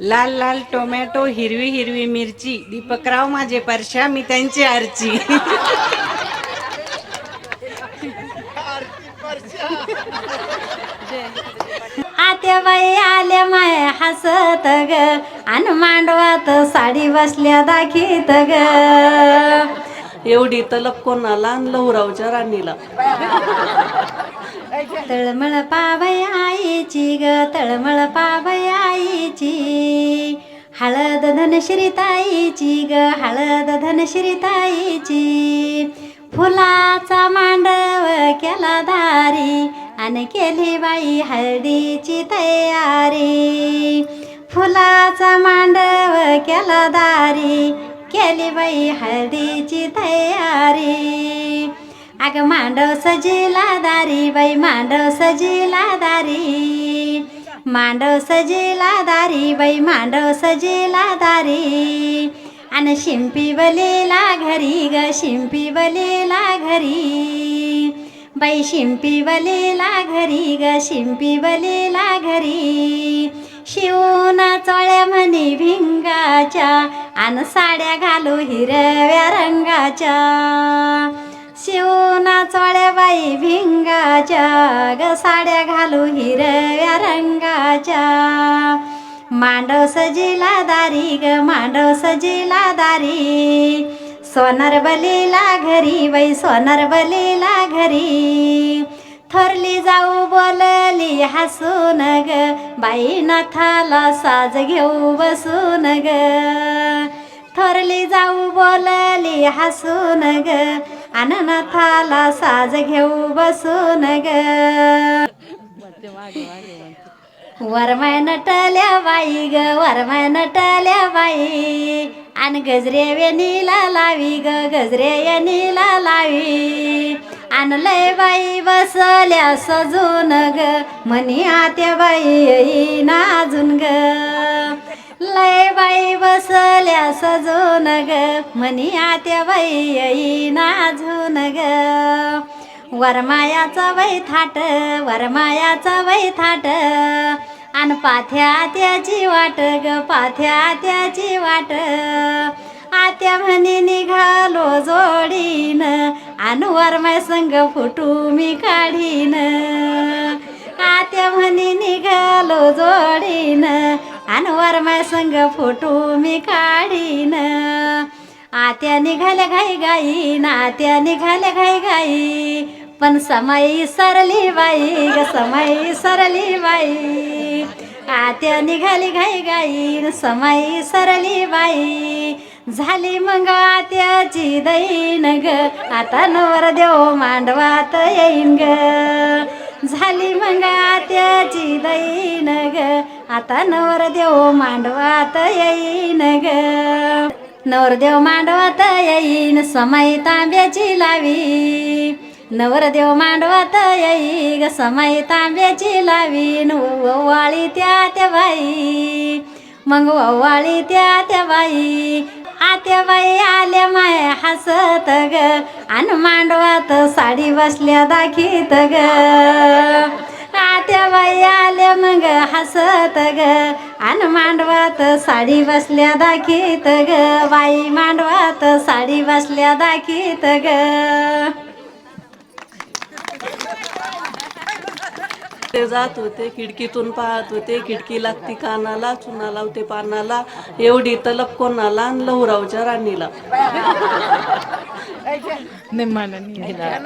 लाल लाल टोमॅटो हिरवी हिरवी मिरची. दीपकराव माझे परशा मी त्यांची आरची. आत्याबाई आल्या माया हसत ग. आणि मांडवात साडी बसल्या दाखीत ग. एवढी तलप कोणाला आणि लहुरावच्या राणीला? तळमळ पावय आईची ग तळमळ पावय आईची. हळद धनश्री ताईची ग हळद धनश्री ताईची फुलाचा मांडव केला दारी आणि केली बाई हळदीची तयारी. फुलाचा मांडव केला दारी केली बाई हळदीची तयारी. अग मांडव सजिला दारी बाई मांडव सजिला दारी. मांडव सजिला दारी बाई मांडव सजिला दारी. आणि शिंपी बलेला घरी ग शिंपी बलेला घरी. बाई शिंपी बलेला घरी ग शिंपी बलेला घरी. शिवना चोळ्या म्हणे भिंगाच्या आणि साड्या घालू हिरव्या रंगाच्या. शिवना चोळ्या बाई भिंगाच्या ग साड्या घालू हिरव्या रंगाच्या. मांडव सजिला दारी ग मांडव सजिला दारी. सोनर बलीला घरी बाई सोनर बलीला घरी. थोरली जाऊ बोलली हसून ग. बाई नाथाला साज घेऊ बसून ग. थोरली जाऊ बोलली हसून ग. अननाथाला साज घेऊ बसून ग. वरमाय नटल्या बाई ग वरमाय नटल्या बाई. आणि गजरे वेणीला लावी ग गजरे येणीला लावी. आणि लय बाई बसल्या सजून ग. म्हणी आत्या बाई नाजून अजून ग. लय बाई बसल्या सजून ग. म्हणी आत्या बाई नाजून ग. वरमायाचा वै थाट वरमायाचा वै थाट. आणि पाथ्या त्याची वाट ग पाथ्या त्याची वाट. आत्या म्हणे निघालो जोडीन. अनुवर माय संग फुटू मी काढीन. आत्या म्हणे निघालो जोडीन. अनुवर माय संग फुटू मी काढीन. आत्या निघाल्या घाई गाई नात्या निघाल्या घाई गाई पण समय सरली बाई ग समय सरली बाई. आत्या निघाली घाई गाई समाई समय सरली बाई. झाली मग आत्याची दैन ग. आता नवर देव मांडवात येईन ग. झाली मग त्याची दैन ग. आता नवर देव मांडवात येईन ग. नवरदेव मांडवात येईन समय तांब्याची लावी. नवरदेव मांडवात येई ग समय तांब्याची लावीन ओवाळी त्या त्या बाई. मग ओवाळी त्या त्या बाई. आत्या बाई आल्या माय हसत ग. आणि मांडवात साडी बसल्या दाखीत ग. आत्या बाई आल्या मग हसत ग. आणि मांडवात साडी बसल्या दाखीत ग. बाई मांडवात साडी बसल्या दाखीत ग. ते जात होते खिडकीतून पाहत होते खिडकी लागती कानाला चुना लावते पानाला एवढी तलप कोणाला आणि लहुरावच्या राणीला? निघाला